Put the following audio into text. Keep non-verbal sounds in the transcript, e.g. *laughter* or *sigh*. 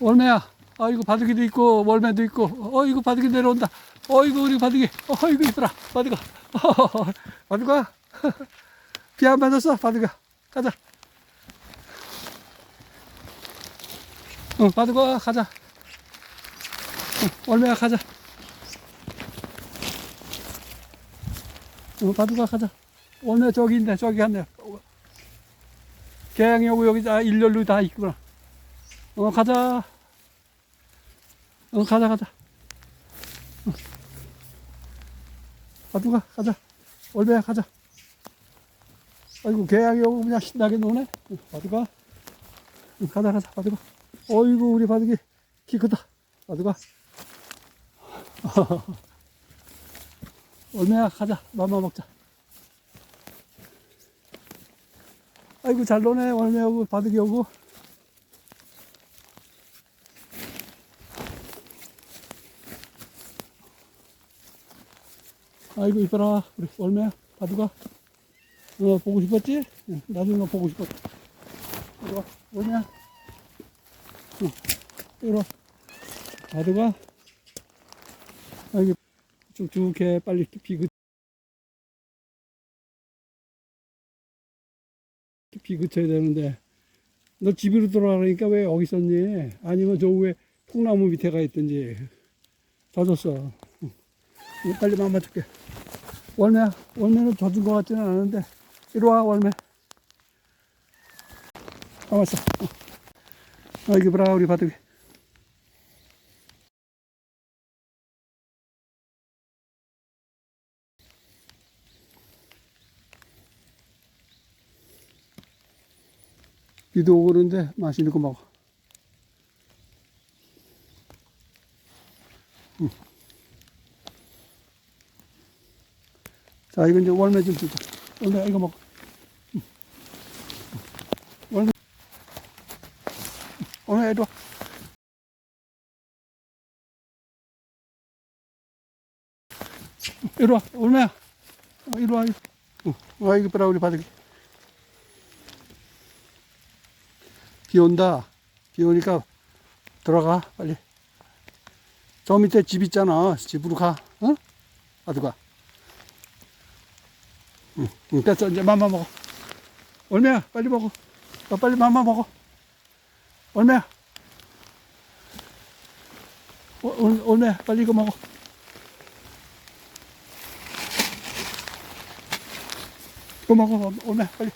월매야. 아이고 바둑이도 있고 월매도 있고. 어이구 바둑이 내려온다. 어이구 우리 바둑이. 어이구 이쁘라. 바둑아. 바둑아. *laughs* 비 안 맞았어 바둑아. 가자. 응 바둑아 가자. 응, 월매야 가자. 응 바둑아 가자. 월매 저기 있네 저기 갔네. 개양이 오고 여기 다 일렬로 다 있구나. 어 가자. 어 가자 가자. 어. 바둑아 가자. 월배야 가자. 아이고 개양이 오고 그냥 신나게 노네. 어, 바둑아. 응, 가자 가자 바둑아. 어이구 우리 바둑이 키 크다. 바둑아. *laughs* 월매야 가자. 맘마 먹자. 아이고 잘 노네 오고 바둑이 오고 아이고 이뻐라. 우리 월매야 바둑아? 어 보고 싶었지? 응, 나도 너 보고 싶었다 이리 와. 월매야? 응, 이리 와. 바둑아? 아이고 쭉쭉해. 빨리 비그 비 그쳐야 되는데. 너 집으로 돌아가니까 왜 여기 있었니? 아니면 저 위에 통나무 밑에 가 있든지. 젖었어. 응. 빨리 맘마 줄게 월매야 월매는 젖은 것 같지는 않은데 이리 와 월매 아 왔어 어. 아 이거 봐라 우리 바둑이 비도 오고 그러는데 맛있는 거 먹어. 응. 자, 이거 이제 월매 좀 주자. 월매 이거. 응. 월매. 월매 이리 와. 이리 와, 월매야. 어, 이리 와. 응. 와, 이거 봐라, 우리 바둑이. 비 온다. 비 오니까 들어가 빨리. 저 밑에 집 있잖아. 집으로 가. 응? 아두 가. 응, 응 됐어. 이제 맘마 먹어. 얼마야? 빨리 먹어. 너 빨리 맘마 먹어. 얼마야? 어, 얼, 얼마야? 빨리 이거 먹어. 이거 먹어. 얼마야? 빨리.